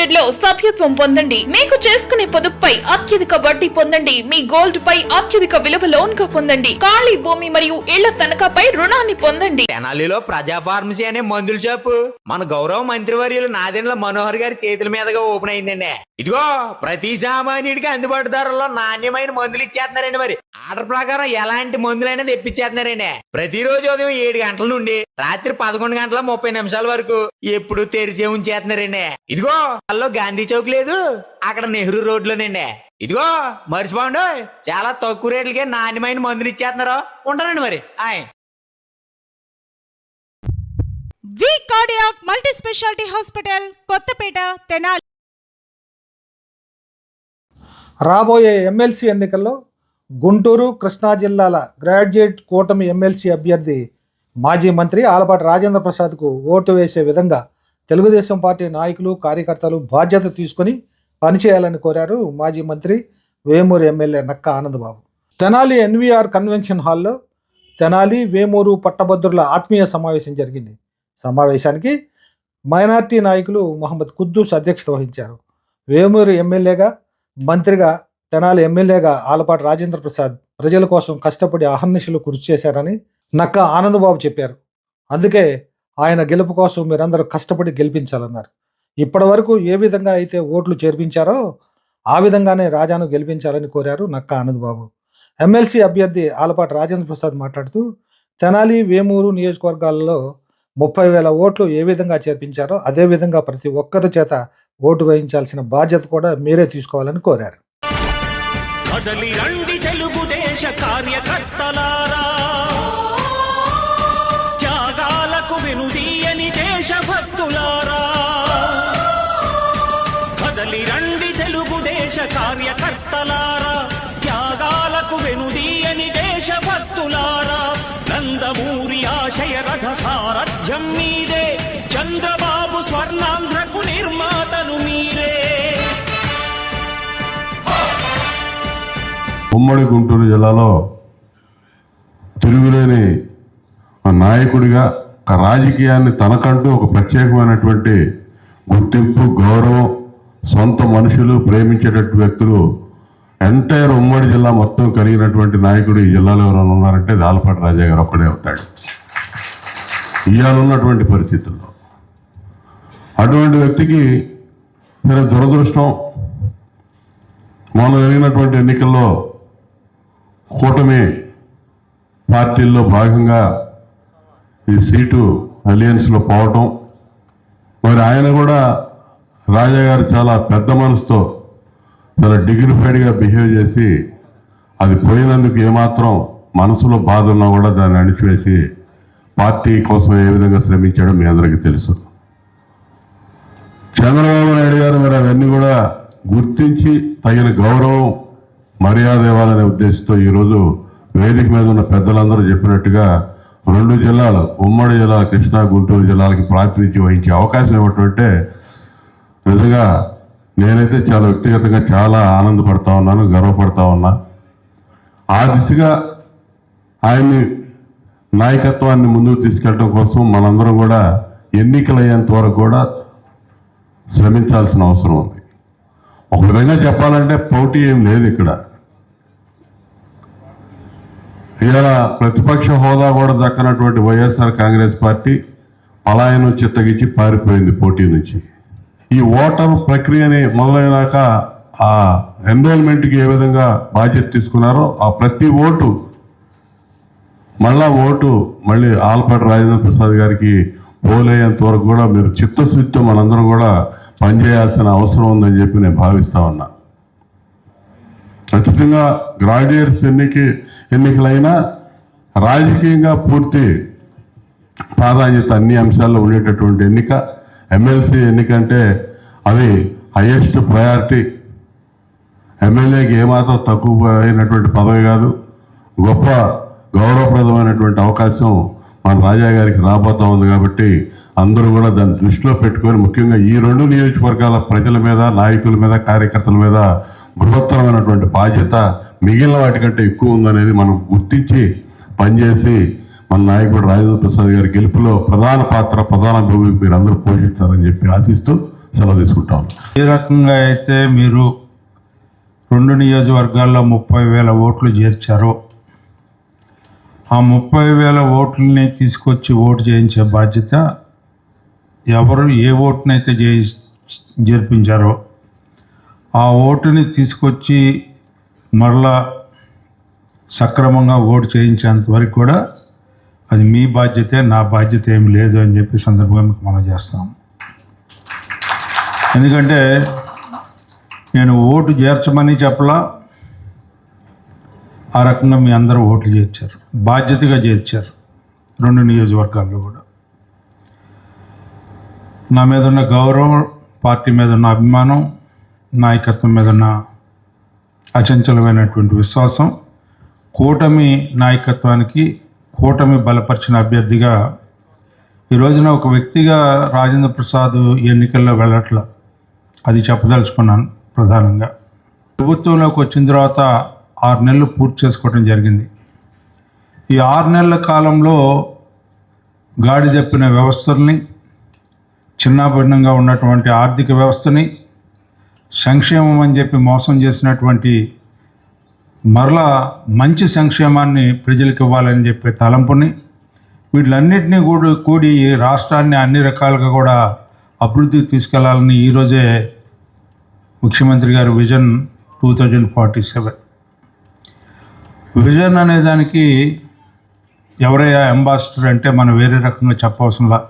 లిమిటెడ్లో సభ్యత్వం పొందండి. మీకు చేసుకునే పొదుపుపై అత్యధిక వడ్డీ పొందండి. మీ గోల్డ్ పై అత్యధిక విలువ లోన్గా పొందండి. ఖాళీ భూమి మరియు ఇళ్ళ తనఖాపై రుణాన్ని పొందండి. తెనాలిలో ప్రజా ఫార్మసీ అనే మందుల షాపు మన గౌరవ మంత్రివర్యులు నాదెండ్ల మనోహర్ గారి చేతుల మీదుగా ఓపెన్ అయిందండి. ఇదిగో ప్రతి సామాన్యుడికి అందుబాటు ధరల్లో నాణ్యమైన మందులు ఇచ్చేస్తున్నారండి మరి. ఆర్డర్ ప్రకారం ఎలాంటి మందులైనా తెప్పించేస్తున్నారండి ప్రతిరోజు ఉదయం ఏడు గంటల నుండి రాత్రి పదకొండు గంటల ముప్పై నిమిషాల వరకు ఎప్పుడు తెరిచే ఉంచేస్తున్నారండి. ఇదిగో అల్లో గాంధీ చౌక్ లేదు అక్కడ నెహ్రూ రోడ్లోనండి. ఇదిగో మర్చిపోండి చాలా తక్కువ రేట్లకే నాణ్యమైన మందులు ఇచ్చేస్తున్నారు ఉంటానండి మరి. ఆయ్. V cardiac multi speciality hospital Kothapeta Tenali. రాబోయే ఎమ్మెల్సీ ఎన్నికల్లో గుంటూరు కృష్ణా జిల్లాల గ్రాడ్యుయేట్ కూటమి ఎమ్మెల్సీ అభ్యర్థి మాజీ మంత్రి ఆలపాటి రాజేంద్ర ప్రసాద్కు ఓటు వేసే విధంగా తెలుగుదేశం పార్టీ నాయకులు కార్యకర్తలు బాధ్యత తీసుకొని పనిచేయాలని కోరారు మాజీ మంత్రి వేమూరు ఎమ్మెల్యే నక్క ఆనందబాబు. తెనాలి ఎన్వీఆర్ కన్వెన్షన్ హాల్లో తెనాలి వేమూరు పట్టభద్రుల ఆత్మీయ సమావేశం జరిగింది. సమావేశానికి మైనార్టీ నాయకులు మహమ్మద్ కుద్దూస్ అధ్యక్షత వహించారు. వేమూరు ఎమ్మెల్యేగా మంత్రిగా తెనాలి ఎమ్మెల్యేగా ఆలపాటి రాజేంద్ర ప్రసాద్ ప్రజల కోసం కష్టపడి అహర్నిశలు కృషి చేశారని నక్క ఆనందబాబు చెప్పారు. అందుకే ఆయన గెలుపు కోసం మీరందరూ కష్టపడి గెలిపించాలన్నారు. ఇప్పటి వరకు ఏ విధంగా అయితే ఓట్లు చేర్పించారో ఆ విధంగానే రాజాను గెలిపించాలని కోరారు నక్క ఆనందబాబు. ఎమ్మెల్సీ అభ్యర్థి ఆలపాటి రాజేంద్ర ప్రసాద్ మాట్లాడుతూ తెనాలి వేమూరు నియోజకవర్గాల్లో ముప్పై వేల ఓట్లు ఏ విధంగా చేర్పించారో అదే విధంగా ప్రతి ఒక్కరి చేత ఓటు వేయించాల్సిన బాధ్యత కూడా మీరే తీసుకోవాలని కోరారు. కదలి రండి తెలుగుదేశ కార్యకర్తలారా త్యాగాలకు వెనుదీయని దేశభక్తులారా. కదలి రండి తెలుగుదేశ కార్యకర్తలారా రాజ్యం మీదే చంద్రబాబు స్వర్ణాంధ్రకు నిర్మాతను మీరే. ఉమ్మడి గుంటూరు జిల్లాలో తిరుగులేని నాయకుడిగా ఒక రాజకీయాన్ని తనకంటూ ఒక ప్రత్యేకమైనటువంటి గుర్తింపు గౌరవం సొంత మనుషులు ప్రేమించేటట్టు వ్యక్తులు ఎంటైర్ ఉమ్మడి జిల్లా మొత్తం కలిగినటువంటి నాయకుడు ఈ జిల్లాలో ఎవరైనా ఉన్నారంటే దాలపాటి రాజా గారు ఒక్కడే అవుతాడు. ఇవాళ పరిస్థితుల్లో. అటువంటి వ్యక్తికి సరే దురదృష్టం మొన్న జరిగినటువంటి ఎన్నికల్లో కూటమి పార్టీల్లో భాగంగా ఈ సీటు అలియన్స్లో పోవటం మరి ఆయన కూడా రాజా గారు చాలా పెద్ద మనసుతో చాలా డిగ్నిఫైడ్గా బిహేవ్ చేసి అది పోయినందుకు ఏమాత్రం మనసులో బాధ ఉన్నా కూడా దాన్ని అణిచివేసి పార్టీ కోసం ఏ విధంగా శ్రమించాడో మీ అందరికీ తెలుసు. చంద్రబాబు నాయుడు గారు మరి అవన్నీ కూడా గుర్తించి తగిన గౌరవం మర్యాద ఇవ్వాలనే ఉద్దేశంతో ఈరోజు వేదిక మీద ఉన్న పెద్దలందరూ చెప్పినట్టుగా రెండు జిల్లాలు ఉమ్మడి జిల్లా కృష్ణా గుంటూరు జిల్లాలకి ప్రాతినిధ్యం వహించే అవకాశం ఇవ్వటంటే నిజంగా నేనైతే చాలా వ్యక్తిగతంగా చాలా ఆనందపడతా ఉన్నాను గర్వపడతా ఉన్నా. ఆ దిశగా ఆయన్ని నాయకత్వాన్ని ముందుకు తీసుకెళ్ళడం కోసం మనందరం కూడా ఎన్నికలయ్యేంత వరకు కూడా శ్రమించాల్సిన అవసరం ఉంది. ఒక విధంగా చెప్పాలంటే పోటీ ఏం లేదు ఇక్కడ. ఇలా ప్రతిపక్ష హోదా కూడా దక్కనటువంటి వైఎస్ఆర్ కాంగ్రెస్ పార్టీ పలాయనం చిత్తగించి పారిపోయింది పోటీ నుంచి. ఈ ఓటర్ ప్రక్రియని మొదలైనాక ఆ ఎన్రోల్మెంట్కి ఏ విధంగా బాధ్యత తీసుకున్నారో ఆ ప్రతి ఓటు మళ్ళా ఓటు మళ్ళీ ఆల్పాటి రాజేంద్ర ప్రసాద్ గారికి పోలేంత వరకు కూడా మీరు చిత్తశుద్ధితో మనందరం కూడా పనిచేయాల్సిన అవసరం ఉందని చెప్పి నేను భావిస్తా ఉన్నా. ఖచ్చితంగా గ్రాడ్యుయేట్స్ ఎన్నిక ఎన్నికలైనా రాజకీయంగా పూర్తి ప్రాధాన్యత అన్ని అంశాల్లో ఉండేటటువంటి ఎన్నిక ఎమ్మెల్సీ ఎన్నిక అంటే అది హయ్యెస్ట్ ప్రయారిటీ. ఎమ్మెల్యేకి ఏమాత్రం తక్కువ అయినటువంటి పదవి కాదు. గొప్ప గౌరవప్రదమైనటువంటి అవకాశం మన రాజా గారికి రాబోతా ఉంది కాబట్టి అందరూ కూడా దాన్ని దృష్టిలో పెట్టుకొని ముఖ్యంగా ఈ రెండు నియోజకవర్గాల ప్రజల మీద నాయకుల మీద కార్యకర్తల మీద బృహత్తరమైనటువంటి బాధ్యత మిగిలిన వాటికంటే ఎక్కువ ఉందనేది మనం గుర్తించి పనిచేసి మన నాయకుడు రాజేంద్ర ప్రసాద్ గారి గెలుపులో ప్రధాన పాత్ర ప్రధాన భూమికి మీరు అందరూ పోషిస్తారని చెప్పి ఆశిస్తూ సెలవు తీసుకుంటాం ఏ రకంగా అయితే మీరు రెండు నియోజకవర్గాల్లో ముప్పై వేల ఓట్లు చేర్చారో. ఆ ముప్పై వేల ఓట్లని తీసుకొచ్చి ఓటు చేయించే బాధ్యత ఎవరు ఏ ఓటునైతే చే జరిపించారో ఆ ఓటుని తీసుకొచ్చి మరలా సక్రమంగా ఓటు చేయించేంత వరకు కూడా అది మీ బాధ్యతే నా బాధ్యత ఏమి లేదు అని చెప్పి సందర్భంగా మీకు మనం చేస్తాం. ఎందుకంటే నేను ఓటు చేర్చమని చెప్పలా ఆ రకంగా మీ అందరూ ఓట్లు చేర్చారు. బాధ్యతగా చేర్చారు. రెండు నియోజకవర్గాల్లో కూడా. నా మీద ఉన్న గౌరవం పార్టీ మీద ఉన్న అభిమానం నాయకత్వం మీద ఉన్న అచంచలమైనటువంటి విశ్వాసం కూటమి నాయకత్వానికి కూటమి బలపరిచిన అభ్యర్థిగా ఈ రోజున ఒక వ్యక్తిగా రాజేంద్ర ప్రసాద్ ఎన్నికల్లో వెళ్ళట్ల. అది చెప్పదలుచుకున్నాను ప్రధానంగా. ప్రభుత్వంలోకి వచ్చిన తర్వాత ఆరు నెలలు పూర్తి చేసుకోవడం జరిగింది. ఈ ఆరు నెలల కాలంలో గాడి చెప్పిన వ్యవస్థల్ని చిన్నాభిన్నంగా ఉన్నటువంటి ఆర్థిక వ్యవస్థని సంక్షేమం అని చెప్పి మోసం చేసినటువంటి మరలా మంచి సంక్షేమాన్ని ప్రజలకు ఇవ్వాలని చెప్పే తలంపుని వీటిలన్నింటినీ కూడా కూడి రాష్ట్రాన్ని అన్ని రకాలుగా కూడా అభివృద్ధికి తీసుకెళ్ళాలని ఈరోజే ముఖ్యమంత్రి గారి vision two thousand forty seven. Vision అనే దానికి ఎవరయ్యా అంబాసిడర్ అంటే మనం వేరే రకంగా చెప్పవసరంలా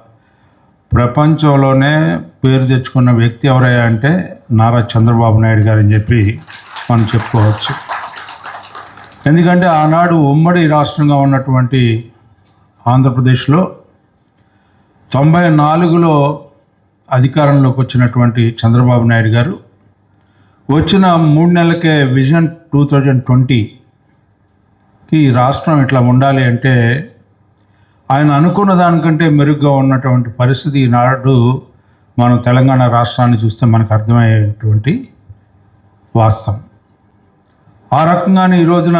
ప్రపంచంలోనే పేరు తెచ్చుకున్న వ్యక్తి ఎవరయ్యా అంటే నారా చంద్రబాబు నాయుడు గారు అని చెప్పి మనం చెప్పుకోవచ్చు. ఎందుకంటే ఆనాడు ఉమ్మడి రాష్ట్రంగా ఉన్నటువంటి ఆంధ్రప్రదేశ్లో తొంభై నాలుగులో అధికారంలోకి వచ్చినటువంటి చంద్రబాబు నాయుడు గారు వచ్చిన మూడు నెలలకే విజన్ టూ థౌజండ్ ట్వంటీ ఈ రాష్ట్రం ఇట్లా ఉండాలి అంటే ఆయన అనుకున్న దానికంటే మెరుగ్గా ఉన్నటువంటి పరిస్థితి ఈనాడు మనం తెలంగాణ రాష్ట్రాన్ని చూస్తే మనకు అర్థమయ్యేటువంటి వాస్తవం. ఆ రకంగానే ఈ రోజున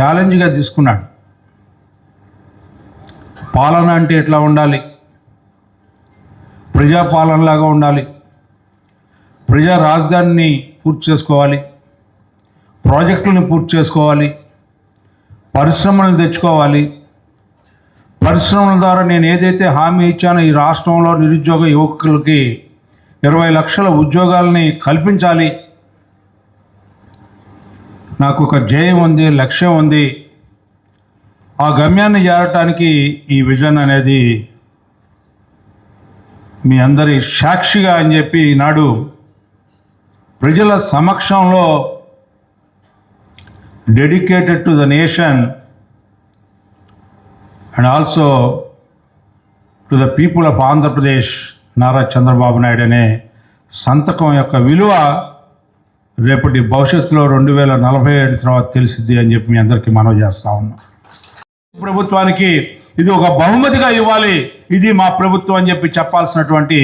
ఛాలెంజ్గా తీసుకున్నాడు. పాలన అంటే ఎట్లా ఉండాలి? ప్రజాపాలనలాగా ఉండాలి. ప్రజా రాజధానిని పూర్తి చేసుకోవాలి. ప్రాజెక్టులను పూర్తి చేసుకోవాలి. పరిశ్రమలు తెచ్చుకోవాలి. పరిశ్రమల ద్వారా నేను ఏదైతే హామీ ఇచ్చానో ఈ రాష్ట్రంలో నిరుద్యోగ యువకులకి ఇరవై లక్షల ఉద్యోగాలని కల్పించాలి. నాకు ఒక జయం ఉంది లక్ష్యం ఉంది. ఆ గమ్యాన్ని చేరటానికి ఈ విజన్ అనేది మీ అందరి సాక్షిగా అని చెప్పి ఈనాడు ప్రజల సమక్షంలో dedicated to the nation and also to the people of Andhra Pradesh Nara Chandrababu Naidu అనే సంతకం యొక్క విలువ రేపటి భవిష్యత్తులో రెండు వేల నలభై ఏడు తర్వాత తెలిసిద్ది అని చెప్పి మీ అందరికీ మనవి చేస్తా ఉన్నాం. ప్రభుత్వానికి ఇది ఒక బహుమతిగా ఇవ్వాలి. ఇది మా ప్రభుత్వం అని చెప్పి చెప్పాల్సినటువంటి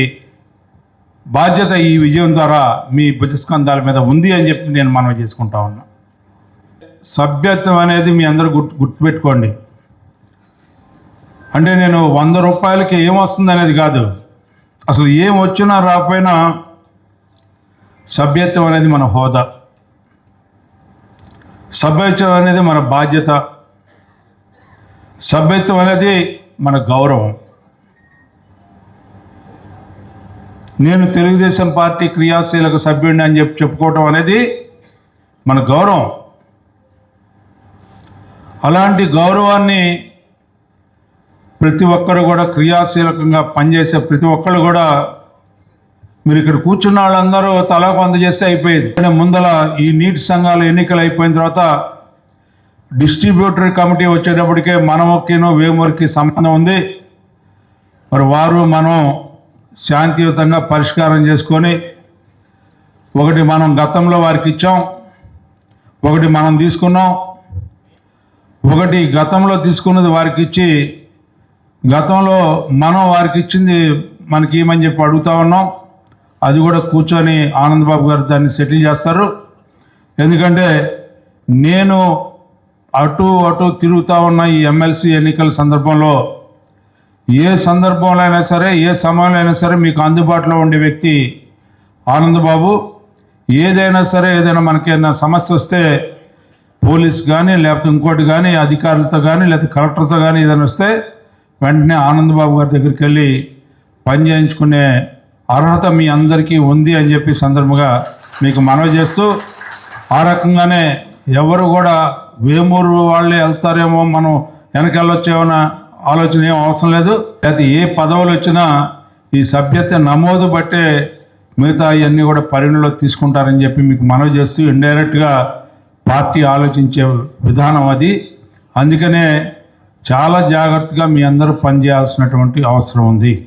బాధ్యత ఈ విజయం ద్వారా మీ భుజస్కంధాల మీద ఉంది అని చెప్పి నేను మనవి చేసుకుంటా ఉన్నా. సభ్యత్వం అనేది మీ అందరూ గుర్తు గుర్తుపెట్టుకోండి. అంటే నేను వంద రూపాయలకి ఏమొస్తుంది అనేది కాదు. అసలు ఏం వచ్చినా రాకపోయినా సభ్యత్వం అనేది మన హోదా. సభ్యత్వం అనేది మన బాధ్యత. సభ్యత్వం అనేది మన గౌరవం. నేను తెలుగుదేశం పార్టీ క్రియాశీలక సభ్యుడిని అని చెప్పి చెప్పుకోవటం అనేది మన గౌరవం. అలాంటి గౌరవాన్ని ప్రతి ఒక్కరు కూడా క్రియాశీలకంగా పనిచేసే ప్రతి ఒక్కరు కూడా మీరు ఇక్కడ కూర్చున్న వాళ్ళందరూ తలా కొంత చేస్తే అయిపోయేది. కానీ ముందల ఈ నీటి సంఘాలు ఎన్నికలు అయిపోయిన తర్వాత డిస్ట్రిబ్యూటరీ కమిటీ వచ్చేటప్పటికే మనముకిను వేమూరికి సంబంధం ఉంది. మరి వారు మనం శాంతియుతంగా పరిష్కారం చేసుకొని ఒకటి మనం గతంలో వారికి ఇచ్చాం ఒకటి మనం తీసుకున్నాం ఒకటి గతంలో తీసుకున్నది వారికి ఇచ్చి గతంలో మనం వారికి ఇచ్చింది మనకి ఏమని చెప్పి అడుగుతా ఉన్నాం. అది కూడా కూర్చొని ఆనందబాబు గారు దాన్ని సెటిల్ చేస్తారు. ఎందుకంటే నేను అటు అటు తిరుగుతూ ఉన్న ఈ ఎమ్మెల్సీ ఎన్నికల సందర్భంలో ఏ సందర్భంలో అయినా సరే ఏ సమయంలో అయినా సరే మీకు అందుబాటులో ఉండే వ్యక్తి ఆనందబాబు. ఏదైనా సరే ఏదైనా మనకేమైనా సమస్య వస్తే పోలీస్ కానీ లేకపోతే ఇంకోటి కానీ అధికారులతో కానీ లేకపోతే కలెక్టర్తో కానీ ఏదైనా వస్తే వెంటనే ఆనందబాబు గారి దగ్గరికి వెళ్ళి పని చేయించుకునే అర్హత మీ అందరికీ ఉంది అని చెప్పి సందర్భంగా మీకు మనవి చేస్తూ ఆ రకంగానే ఎవరు కూడా వేమూరు వాళ్ళే వెళ్తారేమో మనం వెనకెళ్ళొచ్చేమన్న ఆలోచన ఏం అవసరం లేదు. లేకపోతే ఏ పదవులు వచ్చినా ఈ సభ్యత నమోదు బట్టే మిగతా ఇవన్నీ కూడా పరిగణలో తీసుకుంటారని చెప్పి మీకు మనవి చేస్తూ ఇండైరెక్ట్గా పార్టీ ఆలోచించే విధానం అది. అందుకనే చాలా జాగ్రత్తగా మీ అందరూ పనిచేయాల్సినటువంటి అవసరం ఉంది.